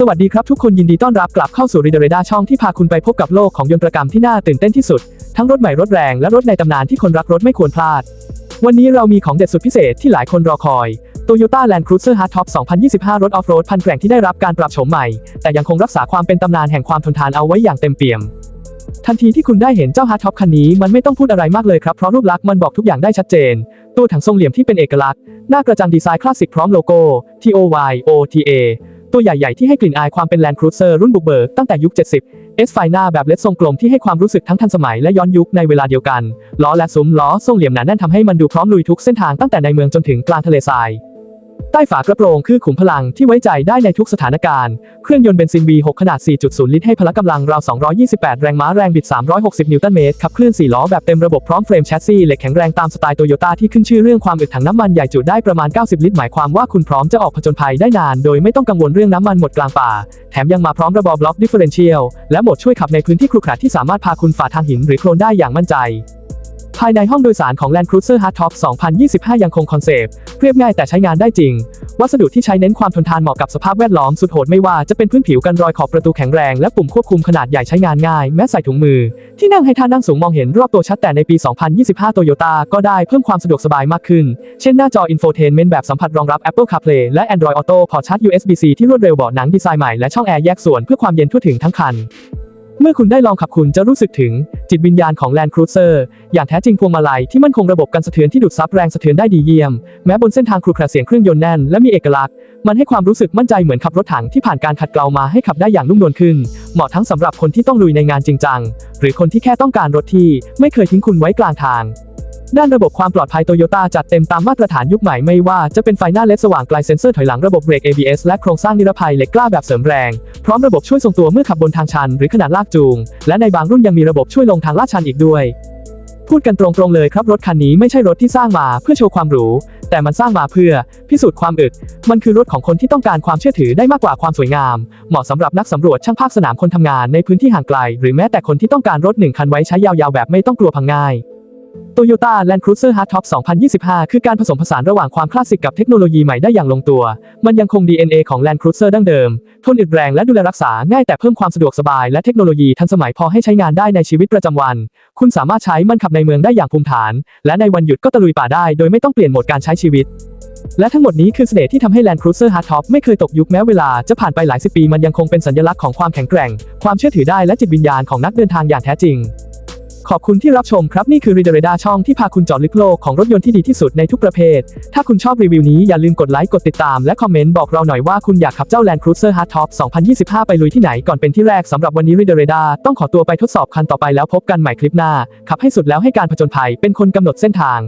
สวัสดีครับทุกคนยินดีต้อนรับกลับเข้าสู่ r e d e r a d a ช่องที่พาคุณไปพบกับโลกของยนตรกรรมที่น่าตื่นเต้นที่สุด ทั้งรถใหม่รถแรงและรถในตำนานที่คนรักรถไม่ควรพลาด วันนี้เรามีของเด็ดสุดพิเศษที่หลายคนรอคอย Toyota Land Cruiser Hardtop 2025 รถออฟโรดพันแกร่งที่ได้รับการปรับโฉมใหม่ แต่ยังคงรักษาความเป็นตำนานแห่งความทนทานเอาไว้อย่างเต็มเปี่ยม ทันทีที่คุณได้เห็นเจ้า Hardtop คันนี้มันไม่ต้องพูดอะไรมากเลยครับเพราะรูปลักษณ์มันบอกทุกอย่างได้ชัดเจน ตัวถังทรงเหลี่ยมที่เป็นเอกลักษณ์หน้ากระจังดีไซน์คลาสสิกพร้อมโลโก้ TOY OTA ตัวใหญ่ๆที่ให้กลิ่นอายความเป็น Land Cruiser รุ่นบุกเบิกตั้งแต่ยุค 70 S ไฟหน้าแบบเล็ดทรงกลมที่ให้ความรู้สึกทั้งทันสมัยและย้อนยุคในเวลาเดียวกัน ล้อและซุ้มล้อทรงเหลี่ยมหนาแน่นทำให้มันดูพร้อมลุยทุกเส้นทางตั้งแต่ในเมืองจนถึงกลางทะเลทราย ใต้ฝากระโปรงคือขุมพลังที่ไว้ใจได้ในทุกสถานการณ์ เครื่องยนต์เบนซิน V6 ขนาด 4.0 ลิตรให้พละกำลังราว 228 แรงม้าแรงบิด 360 นิวตันเมตรขับเคลื่อน 4 ล้อแบบเต็มระบบพร้อมเฟรมแชสซีเหล็กแข็งแรงตามสไตล์โตโยต้าที่ขึ้นชื่อเรื่องความอึดถังน้ำมันใหญ่จุได้ประมาณ 90 ลิตร หมายความว่าคุณพร้อมจะออกผจญภัยได้นาน โดยไม่ต้องกังวลเรื่องน้ำมันหมดกลางป่า แถมยังมาพร้อมระบบล็อกดิฟเฟอเรนเชียลและโหมดช่วยขับในพื้นที่ครุขระที่สามารถพาคุณฝ่าทางหินหรือโคลนได้อย่างมั่นใจ ภายในห้องโดยสารของ Land Cruiser Hardtop 2025 ยังคงคอนเซปต์เรียบง่ายแต่ใช้งานได้จริง วัสดุที่ใช้เน้นความทนทานเหมาะกับสภาพแวดล้อมสุดโหดไม่ว่าจะเป็นพื้นผิวกันรอยขอบประตูแข็งแรงและปุ่มควบคุมขนาดใหญ่ใช้งานง่าย แม้ใส่ถุงมือ ที่นั่งให้ท่านั่งสูงมองเห็นรอบตัวชัดแต่ในปี 2025 Toyota ก็ได้เพิ่มความสะดวกสบายมากขึ้น เช่นหน้าจอ Infotainment แบบสัมผัสรองรับ Apple CarPlay และ Android Auto พอชาร์จ USB-C ที่รวดเร็วเบาะหนังดีไซน์ใหม่และช่องแอร์แยกส่วนเพื่อความเย็นทั่วถึงทั้งคัน เมื่อคุณได้ลองขับคุณจะรู้สึกถึง จิตวิญญาณของ Land Cruiser อย่างแท้จริงพวงมาลัยที่มั่นคงระบบกันสะเทือนที่ดูดซับแรงสะเทือนได้ดีเยี่ยม แม้บนเส้นทางครุขระเสียงเครื่องยนต์แน่นและมีเอกลักษณ์มันให้ความรู้สึกมั่นใจเหมือนขับรถถังที่ผ่านการขัดเกลามาให้ขับได้อย่างนุ่มนวลขึ้น เหมาะทั้งสำหรับคนที่ต้องลุยในงานจริงจังหรือคนที่แค่ต้องการรถที่ไม่เคยทิ้งคุณไว้กลางทาง ด้านระบบความปลอดภัยโตโยต้าจัดเต็มตามมาตรฐานยุคใหม่ไม่ว่าจะเป็นไฟหน้าเลดสว่างไกลเซ็นเซอร์ถอยหลังระบบเบรก ABS และโครงสร้างนิรภัยเหล็กกล้าแบบเสริมแรง พร้อมระบบช่วยทรงตัวเมื่อขับบนทางชัน หรือขนาดลากจูง และในบางรุ่นยังมีระบบช่วยลงทางลาดชันอีกด้วย พูดกันตรงๆเลยครับรถคันนี้ไม่ใช่รถที่สร้างมาเพื่อโชว์ความหรูแต่มันสร้างมาเพื่อ พิสูจน์ความอึด มันคือรถของคนที่ต้องการความเชื่อถือได้มากกว่าความสวยงาม เหมาะสำหรับนักสำรวจช่างภาคสนามคนทำงานในพื้นที่ห่างไกล หรือแม้แต่คนที่ต้องการรถหนึ่งคันไว้ใช้ยาวๆแบบไม่ต้องกลัวพังง่าย Toyota Land Cruiser Hardtop 2025 คือการผสมผสานระหว่างความคลาสสิกกับเทคโนโลยีใหม่ได้อย่างลงตัว มันยังคง DNA ของ Land Cruiser ดั้งเดิม ทนอึดแรงและดูแลรักษาง่ายแต่เพิ่มความสะดวกสบายและเทคโนโลยีทันสมัยพอให้ใช้งานได้ในชีวิตประจำวัน คุณสามารถใช้มันขับในเมืองได้อย่างภูมิฐาน และในวันหยุดก็ตะลุยป่าได้โดยไม่ต้องเปลี่ยนโหมดการใช้ชีวิตและทั้งหมดนี้คือเสน่ห์ที่ทำให้ Land Cruiser Hardtop ไม่เคยตกยุคแม้เวลาจะผ่านไปหลายสิบปีมันยังคงเป็นสัญลักษณ์ของความแข็งแกร่ง ความเชื่อถือได้และจิตวิญญาณของนักเดินทางอย่างแท้จริง ขอบคุณที่รับชมครับ นี่คือ r e d e r a d a ช่องที่พาคุณเจาะลึกโลกของรถยนต์ที่ดีที่สุดในทุกประเภท ถ้าคุณชอบรีวิวนี้อย่าลืมกดไลค์กดติดตามและคอมเมนต์บอกเราหน่อยว่าคุณอยากขับเจ้า Land Cruiser Hardtop 2025 ไปลุยที่ไหนก่อนเป็นที่แรกสำหรับวันนี้ r e d e r a d a ต้องขอตัวไปทดสอบคันต่อไปแล้วพบกันใหม่คลิปหน้าขับให้สุดแล้วให้การผจญภัยเป็นคนกำหนดเส้นทาง